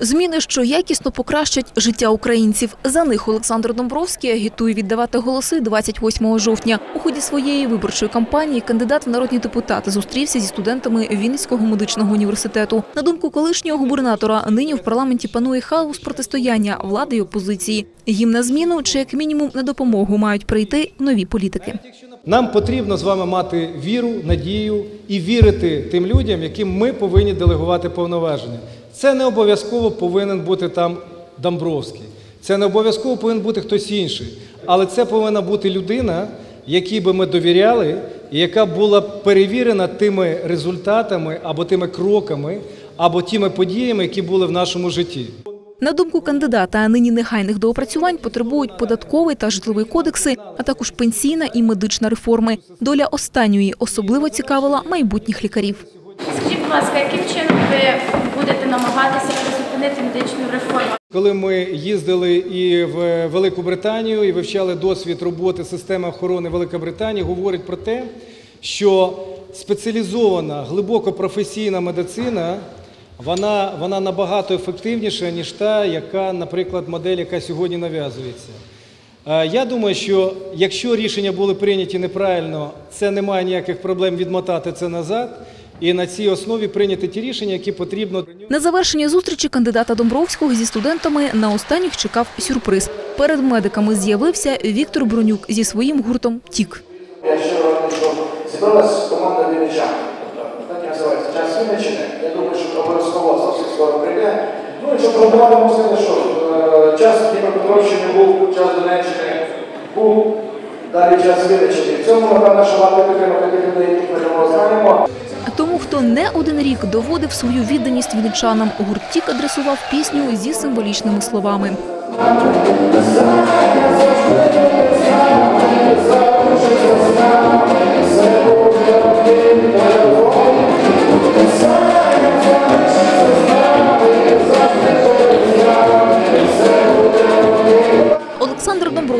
Зміни, що якісно покращать життя українців. За них Олександр Домбровський агітує віддавати голоси 28 жовтня. У ході своєї виборчої кампанії кандидат в народні депутати зустрівся зі студентами Вінницького медичного університету. На думку колишнього губернатора, нині в парламенті панує хаос протистояння влади й опозиції. Їм на зміну чи як мінімум на допомогу мають прийти нові політики. Нам потрібно з вами мати віру, надію і вірити тим людям, яким ми повинні делегувати повноваження. Це не обов'язково повинен бути там Домбровський, це не обов'язково повинен бути хтось інший. Але це повинна бути людина, якій би ми довіряли, і яка була перевірена тими результатами або тими кроками, або тими подіями, які були в нашому житті. На думку кандидата, а нині негайних доопрацювань потребують податковий та житловий кодекси, а також пенсійна і медична реформи. Доля останньої особливо цікавила майбутніх лікарів. Скажіть, будь ласка, яким чином ви будете намагатися призупинити медичну реформу? Коли ми їздили і в Велику Британію і вивчали досвід роботи системи охорони Великобританії, говорить про те, що спеціалізована, глибоко професійна медицина вона, вона набагато ефективніша, ніж та, яка, наприклад, модель, яка сьогодні нав'язується. Е, Я думаю, що якщо рішення були прийняті неправильно, це немає ніяких проблем відмотати це назад і на цій основі прийняти ті рішення, які потрібно. На завершення зустрічі кандидата Домбровського зі студентами на останніх чекав сюрприз. Перед медиками з'явився Віктор Бронюк зі своїм гуртом Тік. Я що зібралась команда вінничан. Тобто, так і називається час Вінниччини. Я думаю, що обов'язково зовсім Ну і щоб продавати мусили, що е, час Дніпропетровщини був, час Донеччини був, далі час Вінниччини. В цьому, напевно, що варто підтримати тих людей, яких ми давно знаємо. Тому, хто не один рік доводив свою відданість вінничанам, гурт Тік адресував пісню зі символічними словами.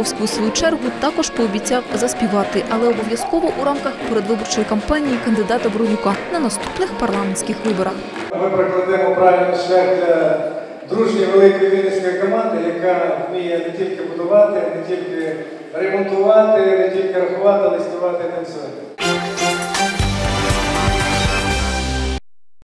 Олександр у свою чергу також пообіцяв заспівати, але обов'язково у рамках передвиборчої кампанії кандидата Бронюка на наступних парламентських виборах. Ми прокладемо правильний шлях для дружньої великої вінницької команди, яка вміє не тільки будувати, не тільки ремонтувати, не тільки рахувати, але й танцювати.